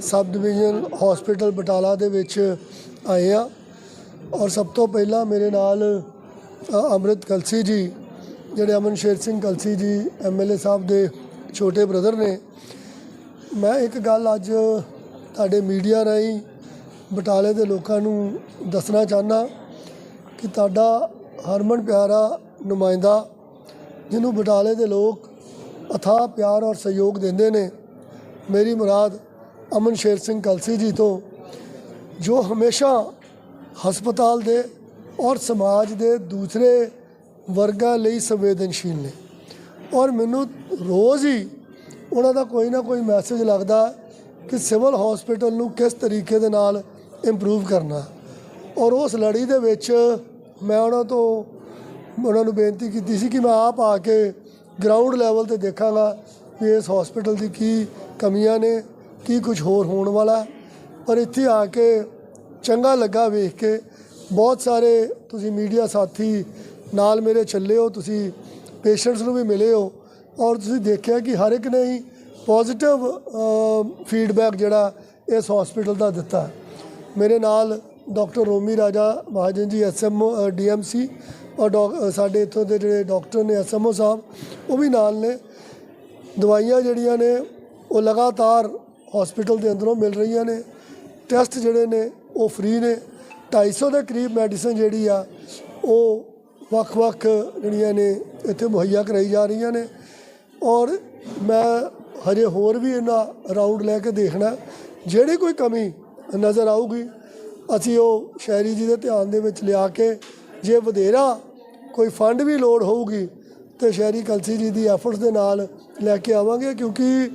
Sub division hospital Batala ਦੇ ਵਿੱਚ ਆਏ ਆ ਔਰ ਸਭ ਤੋਂ ਪਹਿਲਾਂ ਮੇਰੇ ਨਾਲ ਅ, ਅੰਮ੍ਰਿਤ ਕਲਸੀ ਜੀ ਜਿਹੜੇ ਅਮਨ ਸ਼ੇਰ ਸਿੰਘ ਕਲਸੀ ਜੀ ਐਮਐਲਏ ਸਾਹਿਬ ਦੇ ਛੋਟੇ ਬ੍ਰਦਰ ਨੇ। ਮੈਂ ਇੱਕ ਗੱਲ ਅੱਜ ਤੁਹਾਡੇ ਮੀਡੀਆ ਰਾਹੀਂ ਬਟਾਲੇ ਦੇ ਲੋਕਾਂ ਨੂੰ ਦੱਸਣਾ ਚਾਹੁੰਦਾ ਕਿ ਤੁਹਾਡਾ ਹਰਮਨ ਪਿਆਰਾ ਨੁਮਾਇੰਦਾ ਜਿਹਨੂੰ ਬਟਾਲੇ ਦੇ ਲੋਕ ਅਥਾਹ ਪਿਆਰ ਔਰ ਸਹਿਯੋਗ ਦਿੰਦੇ ਨੇ ਮੇਰੀ ਮੁਰਾਦ ਅਮਨ ਸ਼ੇਰ ਸਿੰਘ ਕਲਸੀ ਜੀ ਤੋਂ, ਜੋ ਹਮੇਸ਼ਾ ਹਸਪਤਾਲ ਦੇ ਔਰ ਸਮਾਜ ਦੇ ਦੂਸਰੇ ਵਰਗਾਂ ਲਈ ਸੰਵੇਦਨਸ਼ੀਲ ਨੇ। ਔਰ ਮੈਨੂੰ ਰੋਜ਼ ਹੀ ਉਹਨਾਂ ਦਾ ਕੋਈ ਨਾ ਕੋਈ ਮੈਸੇਜ ਲੱਗਦਾ ਕਿ ਸਿਵਲ ਹਸਪੀਟਲ ਨੂੰ ਕਿਸ ਤਰੀਕੇ ਦੇ ਨਾਲ ਇੰਪਰੂਵ ਕਰਨਾ। ਔਰ ਉਸ ਲੜੀ ਦੇ ਵਿੱਚ ਮੈਂ ਉਹਨਾਂ ਤੋਂ ਉਹਨਾਂ ਨੂੰ ਬੇਨਤੀ ਕੀਤੀ ਸੀ ਕਿ ਮੈਂ ਆਪ ਆ ਕੇ ਗਰਾਊਂਡ ਲੈਵਲ ਤੇ ਦੇਖਾਂਗਾ ਵੀ ਇਸ ਹਸਪੀਟਲ ਦੀ ਕੀ ਕਮੀਆਂ ਨੇ ਕੀ ਕੁਝ ਹੋਰ ਹੋਣ ਵਾਲਾ ਪਰ ਇੱਥੇ ਆ ਕੇ ਚੰਗਾ ਲੱਗਾ ਵੇਖ ਕੇ। ਬਹੁਤ ਸਾਰੇ ਤੁਸੀਂ ਮੀਡੀਆ ਸਾਥੀ ਨਾਲ ਮੇਰੇ ਚੱਲੇ ਹੋ, ਤੁਸੀਂ ਪੇਸ਼ੈਂਟਸ ਨੂੰ ਵੀ ਮਿਲੇ ਹੋ ਔਰ ਤੁਸੀਂ ਦੇਖਿਆ ਕਿ ਹਰ ਇੱਕ ਨੇ ਹੀ ਪੋਜ਼ਿਟਿਵ ਫੀਡਬੈਕ ਜਿਹੜਾ ਇਸ ਹਸਪੀਟਲ ਦਾ ਦਿੱਤਾ। ਮੇਰੇ ਨਾਲ ਡਾਕਟਰ ਰੋਮੀ ਰਾਜਾ ਮਹਾਜਨ ਜੀ ਐਸਐਮਓ ਡੀਐਮਸੀ ਔਰ ਡਾਕ- ਸਾਡੇ ਇੱਥੋਂ ਦੇ ਜਿਹੜੇ ਡਾਕਟਰ ਨੇ ਐਸਐਮਓ ਸਾਹਿਬ, ਉਹ ਵੀ ਨਾਲ ਨੇ। ਦਵਾਈਆਂ ਜਿਹੜੀਆਂ ਨੇ, ਉਹ ਲਗਾਤਾਰ ਹਸਪੀਟਲ ਦੇ ਅੰਦਰੋਂ ਮਿਲ ਰਹੀਆਂ ਨੇ। ਟੈਸਟ ਜਿਹੜੇ ਨੇ, ਉਹ ਫ੍ਰੀ ਨੇ। 250 ਦੇ ਕਰੀਬ ਮੈਡੀਸਨ ਜਿਹੜੀ ਆ, ਉਹ ਵੱਖ-ਵੱਖ ਜਿਹੜੀਆਂ ਨੇ, ਇੱਥੇ ਮੁਹੱਈਆ ਕਰਾਈ ਜਾ ਰਹੀਆਂ ਨੇ। ਔਰ ਮੈਂ ਹਜੇ ਹੋਰ ਵੀ ਇਹਨਾਂ ਰਾਊਂਡ ਲੈ ਕੇ ਦੇਖਣਾ। ਜਿਹੜੀ ਕੋਈ ਕਮੀ ਨਜ਼ਰ ਆਊਗੀ, ਅਸੀਂ ਉਹ ਸ਼ਹਿਰੀ ਜੀ ਦੇ ਧਿਆਨ ਦੇ ਵਿੱਚ ਲਿਆ ਕੇ, ਜੇ ਵਧੇਰਾ ਕੋਈ ਫੰਡ ਵੀ ਲੋੜ ਹੋਊਗੀ, ਤੇ ਸ਼ਹਿਰੀ ਕਲਸੀ ਜੀ ਦੀ ਐਫਰਟਸ ਦੇ ਨਾਲ ਲੈ ਕੇ ਆਵਾਂਗੇ। ਕਿਉਂਕਿ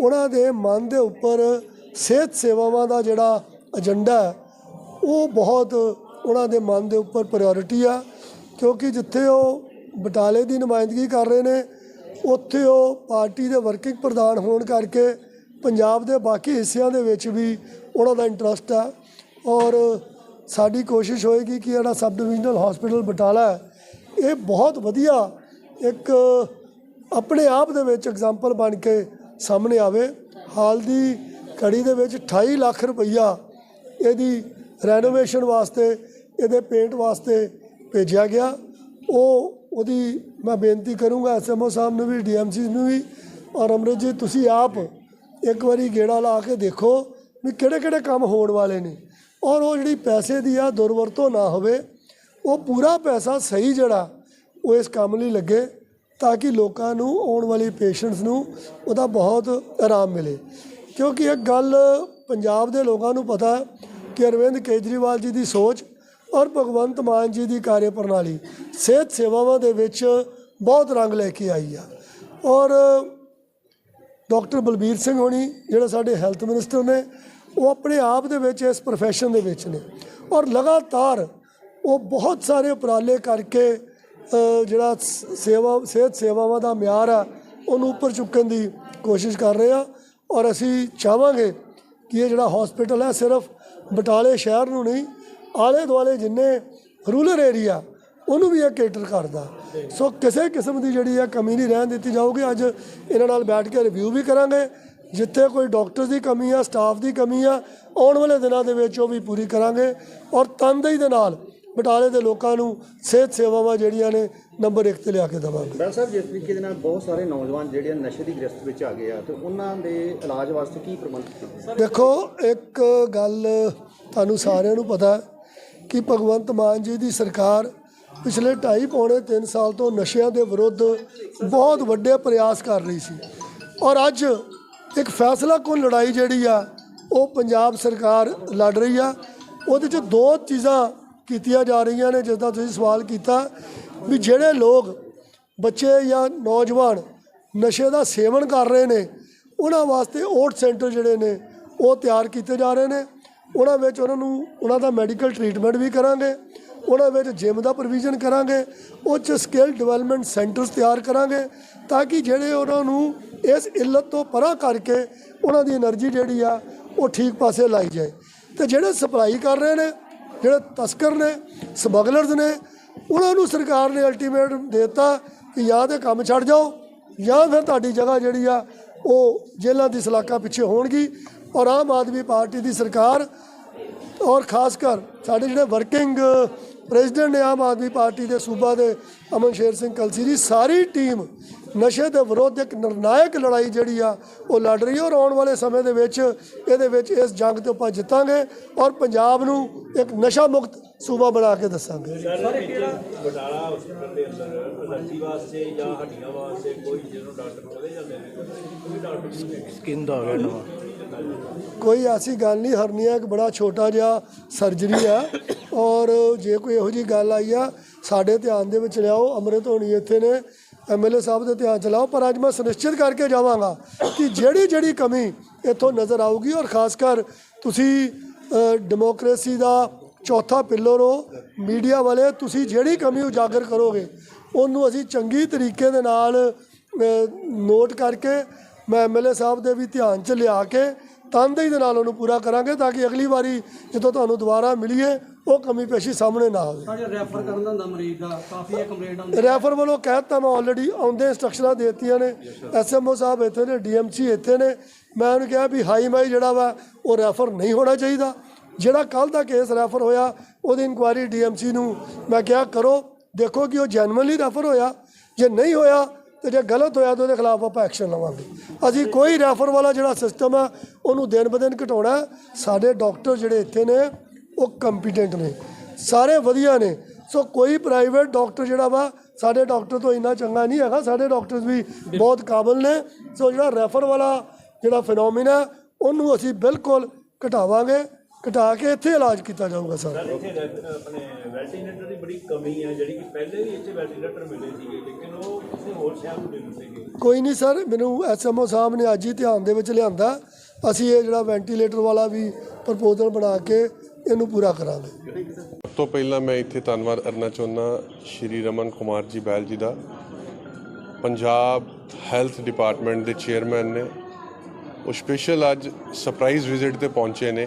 ਉਹਨਾਂ ਦੇ ਮਨ ਦੇ ਉੱਪਰ ਸਿਹਤ ਸੇਵਾਵਾਂ ਦਾ ਜਿਹੜਾ ਏਜੰਡਾ ਉਹ ਬਹੁਤ ਉਹਨਾਂ ਦੇ ਮਨ ਦੇ ਉੱਪਰ ਪ੍ਰਾਇੋਰਟੀ ਆ। ਕਿਉਂਕਿ ਜਿੱਥੇ ਉਹ ਬਟਾਲੇ ਦੀ ਨੁਮਾਇੰਦਗੀ ਕਰ ਰਹੇ ਨੇ, ਉੱਥੇ ਉਹ ਪਾਰਟੀ ਦੇ ਵਰਕਿੰਗ ਪ੍ਰਧਾਨ ਹੋਣ ਕਰਕੇ ਪੰਜਾਬ ਦੇ ਬਾਕੀ ਹਿੱਸਿਆਂ ਦੇ ਵਿੱਚ ਵੀ ਉਹਨਾਂ ਦਾ ਇੰਟਰਸਟ ਆ। ਔਰ ਸਾਡੀ ਕੋਸ਼ਿਸ਼ ਹੋਏਗੀ ਕਿ ਜਿਹੜਾ ਸਬ ਡਿਵੀਜ਼ਨਲ ਹਸਪੀਟਲ ਬਟਾਲਾ ਹੈ, ਇਹ ਬਹੁਤ ਵਧੀਆ ਇੱਕ ਆਪਣੇ ਆਪ ਦੇ ਵਿੱਚ ਐਗਜ਼ਾਮਪਲ ਬਣ ਕੇ ਸਾਹਮਣੇ ਆਵੇ। ਹਾਲ ਦੀ ਘੜੀ ਦੇ ਵਿੱਚ 28 ਲੱਖ ਰੁਪਈਆ ਇਹਦੀ ਰੈਨੋਵੇਸ਼ਨ ਵਾਸਤੇ, ਇਹਦੇ ਪੇਂਟ ਵਾਸਤੇ ਭੇਜਿਆ ਗਿਆ। ਉਹ ਉਹਦੀ ਮੈਂ ਬੇਨਤੀ ਕਰੂੰਗਾ ਐਸਐਮਓ ਸਾਹਿਬ ਨੂੰ ਵੀ ਡੀਐਮਸੀ ਨੂੰ ਵੀ ਔਰ ਅਮਰਿਤ ਜੀ, ਤੁਸੀਂ ਆਪ ਇੱਕ ਵਾਰੀ ਗੇੜਾ ਲਾ ਕੇ ਦੇਖੋ ਵੀ ਕਿਹੜੇ ਕਿਹੜੇ ਕੰਮ ਹੋਣ ਵਾਲੇ ਨੇ। ਔਰ ਉਹ ਜਿਹੜੀ ਪੈਸੇ ਦੀ ਆ ਦੁਰਵਰਤੋਂ ਨਾ ਹੋਵੇ, ਉਹ ਪੂਰਾ ਪੈਸਾ ਸਹੀ ਜਿਹੜਾ ਉਹ ਇਸ ਕੰਮ ਲਈ ਲੱਗੇ। ਤਾਂ ਕਿ ਲੋਕਾਂ ਨੂੰ ਆਉਣ ਵਾਲੀ ਪੇਸ਼ੈਂਟਸ ਨੂੰ ਉਹਦਾ ਬਹੁਤ ਆਰਾਮ ਮਿਲੇ। ਕਿਉਂਕਿ ਇੱਕ ਗੱਲ ਪੰਜਾਬ ਦੇ ਲੋਕਾਂ ਨੂੰ ਪਤਾ ਕਿ ਅਰਵਿੰਦ ਕੇਜਰੀਵਾਲ ਜੀ ਦੀ ਸੋਚ ਔਰ ਭਗਵੰਤ ਮਾਨ ਜੀ ਦੀ ਕਾਰਜ ਪ੍ਰਣਾਲੀ ਸਿਹਤ ਸੇਵਾਵਾਂ ਦੇ ਵਿੱਚ ਬਹੁਤ ਰੰਗ ਲੈ ਕੇ ਆਈ ਆ। ਔਰ ਡਾਕਟਰ ਬਲਬੀਰ ਸਿੰਘ ਹੋਣੀ, ਜਿਹੜੇ ਸਾਡੇ ਹੈਲਥ ਮਿਨਿਸਟਰ ਨੇ, ਉਹ ਆਪਣੇ ਆਪ ਦੇ ਵਿੱਚ ਇਸ profession ਦੇ ਵਿੱਚ ਨੇ। ਔਰ ਲਗਾਤਾਰ ਉਹ ਬਹੁਤ ਸਾਰੇ ਉਪਰਾਲੇ ਕਰਕੇ ਜਿਹੜਾ ਸ- ਸੇਵਾ, ਸਿਹਤ ਸੇਵਾਵਾਂ ਦਾ ਮਿਆਰ ਆ, ਉਹਨੂੰ ਉੱਪਰ ਚੁੱਕਣ ਦੀ ਕੋਸ਼ਿਸ਼ ਕਰ ਰਹੇ ਆ। ਔਰ ਅਸੀਂ ਚਾਹਾਂਗੇ ਕਿ ਇਹ ਜਿਹੜਾ ਹਸਪੀਟਲ ਹੈ, ਸਿਰਫ ਬਟਾਲੇ ਸ਼ਹਿਰ ਨੂੰ ਨਹੀਂ ਆਲੇ ਦੁਆਲੇ ਜਿੰਨੇ ਰੂਰਲ ਏਰੀਆ ਉਹਨੂੰ ਵੀ ਇਹ ਕੇਟਰ ਕਰਦਾ। ਸੋ ਕਿਸੇ ਕਿਸਮ ਦੀ ਜਿਹੜੀ ਹੈ ਕਮੀ ਨਹੀਂ ਰਹਿਣ ਦਿੱਤੀ ਜਾਊਗੀ। ਅੱਜ ਇਹਨਾਂ ਨਾਲ ਬੈਠ ਕੇ ਰਿਵਿਊ ਵੀ ਕਰਾਂਗੇ। ਜਿੱਥੇ ਕੋਈ ਡਾਕਟਰ ਦੀ ਕਮੀ ਆ ਸਟਾਫ ਦੀ ਕਮੀ ਆ, ਆਉਣ ਵਾਲੇ ਦਿਨਾਂ ਦੇ ਵਿੱਚ ਉਹ ਵੀ ਪੂਰੀ ਕਰਾਂਗੇ। ਔਰ ਤਨਦੇਹੀ ਦੇ ਨਾਲ ਬਟਾਲੇ ਦੇ ਲੋਕਾਂ ਨੂੰ ਸਿਹਤ ਸੇਵਾਵਾਂ ਜਿਹੜੀਆਂ ਨੇ ਨੰਬਰ 1 ਤੇ ਲਿਆ ਕੇ ਦੇਵਾਂਗੇ। ਡਾਕਟਰ ਸਾਹਿਬ ਜਿਸ ਤਰੀਕੇ ਦੇ ਨਾਲ ਬਹੁਤ ਸਾਰੇ ਨੌਜਵਾਨ ਜਿਹੜੇ ਨਸ਼ੇ ਦੀ ਗ੍ਰਸਤ ਵਿੱਚ ਆ ਗਏ ਆ ਤੇ ਉਹਨਾਂ ਦੇ ਇਲਾਜ ਵਾਸਤੇ ਕੀ ਪ੍ਰਬੰਧ ਦੇਖੋ ਇੱਕ ਗੱਲ ਤੁਹਾਨੂੰ ਸਾਰਿਆਂ ਨੂੰ ਪਤਾ ਕਿ ਭਗਵੰਤ ਮਾਨ ਜੀ ਦੀ ਸਰਕਾਰ ਪਿਛਲੇ 2.5 ਪੌਣੇ 3 ਸਾਲ ਤੋਂ ਨਸ਼ਿਆਂ ਦੇ ਵਿਰੁੱਧ ਬਹੁਤ ਵੱਡੇ ਪ੍ਰਯਾਸ ਕਰ ਰਹੀ ਸੀ। ਔਰ ਅੱਜ ਇੱਕ ਫੈਸਲਾ ਕੋਲ ਲੜਾਈ ਜਿਹੜੀ ਆ ਉਹ ਪੰਜਾਬ ਸਰਕਾਰ ਲੜ ਰਹੀ ਆ। ਉਹਦੇ 'ਚ ਦੋ ਚੀਜ਼ਾਂ ਕੀਤੀਆਂ ਜਾ ਰਹੀਆਂ ਨੇ ਜਿੱਦਾਂ ਤੁਸੀਂ ਸਵਾਲ ਕੀਤਾ ਵੀ ਜਿਹੜੇ ਲੋਕ ਬੱਚੇ ਜਾਂ ਨੌਜਵਾਨ ਨਸ਼ੇ ਦਾ ਸੇਵਨ ਕਰ ਰਹੇ ਨੇ, ਉਹਨਾਂ ਵਾਸਤੇ ਓਟ ਸੈਂਟਰ ਜਿਹੜੇ ਨੇ, ਉਹ ਤਿਆਰ ਕੀਤੇ ਜਾ ਰਹੇ ਨੇ। ਉਹਨਾਂ ਵਿੱਚ ਉਹਨਾਂ ਨੂੰ, ਉਹਨਾਂ ਦਾ ਮੈਡੀਕਲ ਟ੍ਰੀਟਮੈਂਟ ਵੀ ਕਰਾਂਗੇ, ਉਹਨਾਂ ਵਿੱਚ ਜਿਮ ਦਾ ਪ੍ਰੋਵੀਜ਼ਨ ਕਰਾਂਗੇ ਉਹ ਚ ਸਕਿੱਲ ਡਿਵੈਲਪਮੈਂਟ ਸੈਂਟਰਸ ਤਿਆਰ ਕਰਾਂਗੇ, ਤਾਂ ਕਿ ਜਿਹੜੇ ਉਹਨਾਂ ਨੂੰ ਇਸ ਇਲਤ ਤੋਂ ਪਰਾਂ ਕਰਕੇ ਉਹਨਾਂ ਦੀ એનર્ਜੀ ਜਿਹੜੀ ਆ, ਉਹ ਠੀਕ ਪਾਸੇ ਲਾਈ ਜਾਏ। ਤੇ ਜਿਹੜੇ ਸਪਲਾਈ ਕਰ ਰਹੇ ਨੇ ਜਿਹੜੇ ਤਸਕਰ ਨੇ ਸਮਗਲਰਸ ਨੇ, ਉਹਨਾਂ ਨੂੰ ਸਰਕਾਰ ਨੇ ਅਲਟੀਮੇਟ ਦਿੱਤਾ ਕਿ ਜਾਂ ਤੇ ਕੰਮ ਛੱਡ ਜਾਓ, ਜਾਂ ਫਿਰ ਤੁਹਾਡੀ ਜਗ੍ਹਾ ਜਿਹੜੀ ਆ, ਉਹ ਜੇਲ੍ਹਾਂ ਦੀ ਸਲਾਖਾਂ ਪਿੱਛੇ ਹੋਣਗੀ ਔਰ ਆਮ ਆਦਮੀ ਪਾਰਟੀ ਦੀ ਸਰਕਾਰ ਔਰ ਖਾਸ ਕਰ ਸਾਡੇ ਜਿਹੜੇ ਵਰਕਿੰਗ ਪ੍ਰੈਜ਼ੀਡੈਂਟ ਨੇ ਆਮ ਆਦਮੀ ਪਾਰਟੀ ਦੇ ਸੂਬਾ ਦੇ ਅਮਨ ਸ਼ੇਰ ਸਿੰਘ ਕਲਸੀ ਦੀ ਸਾਰੀ ਟੀਮ ਨਸ਼ੇ ਦੇ ਵਿਰੁੱਧ ਇੱਕ ਨਿਰਣਾਇਕ ਲੜਾਈ ਜਿਹੜੀ ਆ ਉਹ ਲੜ ਰਹੀ ਹੈ ਔਰ ਆਉਣ ਵਾਲੇ ਸਮੇਂ ਦੇ ਵਿੱਚ ਇਹਦੇ ਵਿੱਚ ਇਸ ਜੰਗ ਤੇ ਆਪਾਂ ਜਿੱਤਾਂਗੇ ਔਰ ਪੰਜਾਬ ਨੂੰ ਇੱਕ ਨਸ਼ਾ ਮੁਕਤ ਸੂਬਾ ਬਣਾ ਕੇ ਦੱਸਾਂਗੇ। ਸਰ ਕਿਹੜਾ ਬਟਾਲਾ ਹਸਪੀਟਲ ਦੇ ਅੰਦਰ ਅਲਰਜੀ ਵਾਸਤੇ ਜਾਂ ਹੱਡੀਆਂ ਵਾਸਤੇ ਕੋਈ ਜਿਹਨੂੰ ਡਾਕਟਰ ਕੋਲੇ ਜਾਂਦੇ ਨੇ ਕੋਈ ਡਾਕਟਰ ਨਹੀਂ ਸਕਿਨ ਦਾ ਹੋ ਗਿਆ ਨਵਾਂ। ਕੋਈ ਐਸੀ ਗੱਲ ਨਹੀਂ ਹਰਨੀਆ ਇੱਕ ਬੜਾ ਛੋਟਾ ਜਿਹਾ ਸਰਜਰੀ ਆ। ਔਰ ਜੇ ਕੋਈ ਇਹੋ ਜੀ ਗੱਲ ਆਈ ਆ ਸਾਡੇ ਧਿਆਨ ਦੇ ਵਿੱਚ ਲਿਆਓ ਅੰਮ੍ਰਿਤ ਹੋਣੀ ਇੱਥੇ ਨੇ ਐਮਐਲਏ ਸਾਹਿਬ ਦੇ ਧਿਆਨ ਚ ਲਾਓ ਪਰ ਅੱਜ ਮੈਂ ਸੁਨਿਸ਼ਚਿਤ ਕਰਕੇ ਜਾਵਾਂਗਾ ਕਿ ਜਿਹੜੀ ਜਿਹੜੀ ਕਮੀ ਇੱਥੋਂ ਨਜ਼ਰ ਆਊਗੀ ਔਰ ਖਾਸ ਕਰ ਤੁਸੀਂ ਅ, ਡੈਮੋਕ੍ਰੇਸੀ ਦਾ ਚੌਥਾ ਪਿੱਲਰ ਹੋ ਮੀਡੀਆ ਵਾਲੇ ਤੁਸੀਂ ਜਿਹੜੀ ਕਮੀ ਉਜਾਗਰ ਕਰੋਗੇ ਉਹਨੂੰ ਅਸੀਂ ਚੰਗੀ ਤਰੀਕੇ ਦੇ ਨਾਲ ਨੋਟ ਕਰਕੇ ਮੈਂ ਐਮਐਲਏ ਸਾਹਿਬ ਦੇ ਵੀ ਧਿਆਨ ਚ ਲਿਆ ਕੇ ਤਨਦੇਹੀ ਦੇ ਨਾਲ ਉਹਨੂੰ ਪੂਰਾ ਕਰਾਂਗੇ ਤਾਂ ਕਿ ਅਗਲੀ ਵਾਰੀ ਜਦੋਂ ਤੁਹਾਨੂੰ ਦੁਬਾਰਾ ਮਿਲੀਏ ਉਹ ਕਮੀ ਪੇਸ਼ੀ ਸਾਹਮਣੇ ਨਾ ਆਵੇ। ਸਾਡੇ ਰੈਫਰ ਕਰਨ ਦਾ ਹੁੰਦਾ ਮਰੀਜ਼ ਦਾ ਕਾਫੀ ਇਹ ਕੰਪਲੇਂਟ ਆਉਂਦੀ ਰੈਫਰ ਵੱਲੋਂ ਕਹਿਤਾ ਮੈਂ ਆਲਰੇਡੀ ਆਉਂਦੇ ਇੰਸਟਰਕਸ਼ਨਾਂ ਦੇ ਦਿੱਤੀਆਂ ਨੇ। ਐਸਐਮਓ ਸਾਹਿਬ ਇੱਥੇ ਨੇ ਡੀਐਮਸੀ ਇੱਥੇ ਨੇ। ਮੈਂ ਉਹਨੂੰ ਕਿਹਾ ਵੀ ਹਾਈ ਮਾਈ ਜਿਹੜਾ ਵਾ ਉਹ ਰੈਫਰ ਨਹੀਂ ਹੋਣਾ ਚਾਹੀਦਾ। ਜਿਹੜਾ ਕੱਲ ਦਾ ਕੇਸ ਰੈਫਰ ਹੋਇਆ ਉਹਦੀ ਇਨਕੁਆਇਰੀ ਡੀਐਮਸੀ ਨੂੰ ਮੈਂ ਕਿਹਾ ਕਰੋ ਦੇਖੋ ਕਿ ਉਹ ਜੈਨੂਇਨਲੀ ਰੈਫਰ ਹੋਇਆ। ਜੇ ਨਹੀਂ ਹੋਇਆ ਤੇ ਜੇ ਗਲਤ ਹੋਇਆ ਤਾਂ ਉਹਦੇ ਖਿਲਾਫ ਆਪਾਂ ਐਕਸ਼ਨ ਲਵਾਂਗੇ। ਅਸੀਂ ਕੋਈ ਰੈਫਰ ਵਾਲਾ ਜਿਹੜਾ ਸਿਸਟਮ ਹੈ ਉਹਨੂੰ ਦਿਨ ਬ ਦਿਨ ਘਟਾਉਣਾ ਸਾਡੇ ਡਾਕਟਰ ਜਿਹੜੇ ਇੱਥੇ ਨੇ, ਉਹ ਕੰਪੀਟੈਂਟ ਨੇ। ਸਾਰੇ ਵਧੀਆ ਨੇ। ਸੋ ਕੋਈ ਪ੍ਰਾਈਵੇਟ ਡਾਕਟਰ ਜਿਹੜਾ ਵਾ, ਸਾਡੇ ਡਾਕਟਰ ਤੋਂ ਇੰਨਾ ਚੰਗਾ ਨਹੀਂ ਹੈਗਾ। ਸਾਡੇ ਡਾਕਟਰਸ ਵੀ ਬਹੁਤ ਕਾਬਲ ਨੇ। ਸੋ ਜਿਹੜਾ ਰੈਫਰ ਵਾਲਾ ਜਿਹੜਾ ਫਿਨੋਮੀਨਾ ਉਹਨੂੰ ਅਸੀਂ ਬਿਲਕੁਲ ਘਟਾਵਾਂਗੇ। ਘਟਾ ਕੇ ਇੱਥੇ ਇਲਾਜ ਕੀਤਾ ਜਾਊਗਾ ਸਰ। ਸਰ ਇੱਥੇ ਆਪਣੇ ਵੈਂਟੀਲੇਟਰ ਦੀ ਬੜੀ ਕਮੀ ਹੈ ਜਿਹੜੀ ਕਿ ਪਹਿਲੇ ਵੀ ਇੱਥੇ ਵੈਂਟੀਲੇਟਰ ਮਿਲੇ ਸੀਗੇ ਲੇਕਿਨ ਉਹ ਕਿਸੇ ਹੋਰ ਸ਼ਹਿਰ ਨੂੰ ਮਿਲਦੇ ਸੀਗੇ। ਕੋਈ ਨਹੀਂ ਸਰ ਮੈਨੂੰ ਐਸਐਮਓ ਸਾਹਿਬ ਨੇ ਅੱਜ ਹੀ ਧਿਆਨ ਦੇ ਵਿੱਚ ਲਿਆਂਦਾ। ਅਸੀਂ ਇਹ ਜਿਹੜਾ ਵੈਂਟੀਲੇਟਰ ਵਾਲਾ ਵੀ ਪ੍ਰਪੋਜ਼ਲ ਬਣਾ ਕੇ ਇਹਨੂੰ ਪੂਰਾ ਕਰਾਂਗੇ। ਸਭ ਤੋਂ ਪਹਿਲਾਂ ਮੈਂ ਇੱਥੇ ਧੰਨਵਾਦ ਕਰਨਾ ਚਾਹੁੰਦਾ ਸ਼੍ਰੀ ਰਮਨ ਕੁਮਾਰ ਜੀ ਬੈਲ ਜੀ ਦਾ। ਪੰਜਾਬ ਹੈਲਥ ਡਿਪਾਰਟਮੈਂਟ ਦੇ ਚੇਅਰਮੈਨ ਨੇ। ਉਹ ਸਪੈਸ਼ਲ ਅੱਜ ਸਰਪ੍ਰਾਈਜ਼ ਵਿਜ਼ਿਟ ਤੇ ਪਹੁੰਚੇ ਨੇ।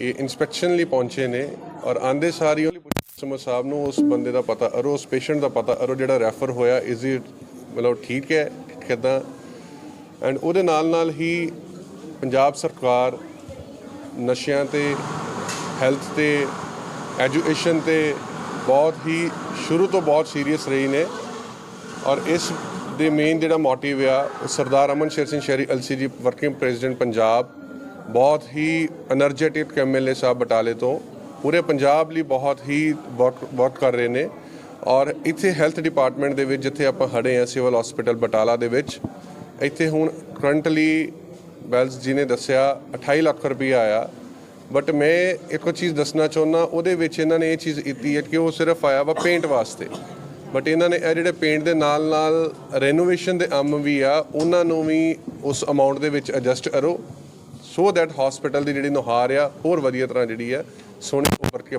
ਇਹ ਇਨਸਪੈਕਸ਼ਨ ਲਈ ਪਹੁੰਚੇ ਨੇ ਔਰ ਆਂਦੇ ਸਾਰੀ ਉਹਲੀ ਸਮੋ ਸਾਹਿਬ ਨੂੰ ਉਸ ਬੰਦੇ ਦਾ ਪਤਾ ਅਰੋ ਉਸ ਪੇਸ਼ੈਂਟ ਦਾ ਪਤਾ ਅਰੋ ਜਿਹੜਾ ਰੈਫਰ ਹੋਇਆ ਇਜ਼ ਇਟ ਮਤਲਬ ਠੀਕ ਹੈ, ਕਿਦਾਂ? ਐਂਡ ਉਹਦੇ ਨਾਲ ਨਾਲ ਹੀ ਪੰਜਾਬ ਸਰਕਾਰ ਨਸ਼ਿਆਂ ਤੇ ਹੈਲਥ ਤੇ ਐਜੂਕੇਸ਼ਨ ਤੇ ਬਹੁਤ ਹੀ ਸ਼ੁਰੂ ਤੋਂ ਬਹੁਤ ਸੀਰੀਅਸ ਰਹੀ ਨੇ। ਔਰ ਇਸ ਦੇ ਮੇਨ ਜਿਹੜਾ ਮੋਟਿਵ ਆ, ਉਹ ਸਰਦਾਰ ਅਮਨ ਸ਼ੇਰ ਸਿੰਘ ਸ਼ਹਿਰੀ ਐਲਸੀਜੀ ਵਰਕਿੰਗ ਪ੍ਰੈਜ਼ੀਡੈਂਟ ਪੰਜਾਬ ਬਹੁਤ ਹੀ એનર્ਜੈਟਿਕ ਐਮਐਲਏ ਸਾਹਿਬ ਬਟਾਲੇ ਤੋਂ। ਪੂਰੇ ਪੰਜਾਬ ਲਈ ਬਹੁਤ ਹੀ ਬਹੁਤ ਕਰ ਰਹੇ ਨੇ। ਔਰ ਇੱਥੇ ਹੈਲਥ ਡਿਪਾਰਟਮੈਂਟ ਦੇ ਵਿੱਚ ਜਿੱਥੇ ਆਪਾਂ ਖੜੇ ਆ ਸਿਵਲ ਹਸਪੀਟਲ ਬਟਾਲਾ ਦੇ ਵਿੱਚ, ਇੱਥੇ ਹੁਣ ਕਰੰਟਲੀ ਬੈਲਸ ਜੀ ਨੇ ਦੱਸਿਆ 28 ਲੱਖ ਰੁਪਏ ਆਇਆ। ਬਟ ਮੈਂ ਇੱਕੋ ਚੀਜ਼ ਦੱਸਣਾ ਚਾਹੁੰਦਾ, ਉਹਦੇ ਵਿੱਚ ਇਹਨਾਂ ਨੇ ਇਹ ਚੀਜ਼ ਕੀਤੀ ਹੈ ਕਿ ਉਹ ਸਿਰਫ ਆਇਆ ਵਾ ਪੇਂਟ ਵਾਸਤੇ। ਬਟ ਇਹਨਾਂ ਨੇ ਇਹ ਜਿਹੜੇ ਪੇਂਟ ਦੇ ਨਾਲ ਨਾਲ ਰੈਨੋਵੇਸ਼ਨ ਦੇ ਅੰਮ ਵੀ ਆ, ਉਹਨਾਂ ਨੂੰ ਵੀ ਉਸ ਅਮਾਉਂਟ ਦੇ ਵਿੱਚ ਐਡਜਸਟ ਕਰੋ। ਸੋ ਦੈਟ ਹਸਪੀਟਲ ਦੀ ਜਿਹੜੀ ਨੁਹਾਰ ਆ, ਹੋਰ ਵਧੀਆ ਤਰ੍ਹਾਂ ਜਿਹੜੀ ਆ, ਸੋਹਣੀ ਉੱਪਰ ਕੇ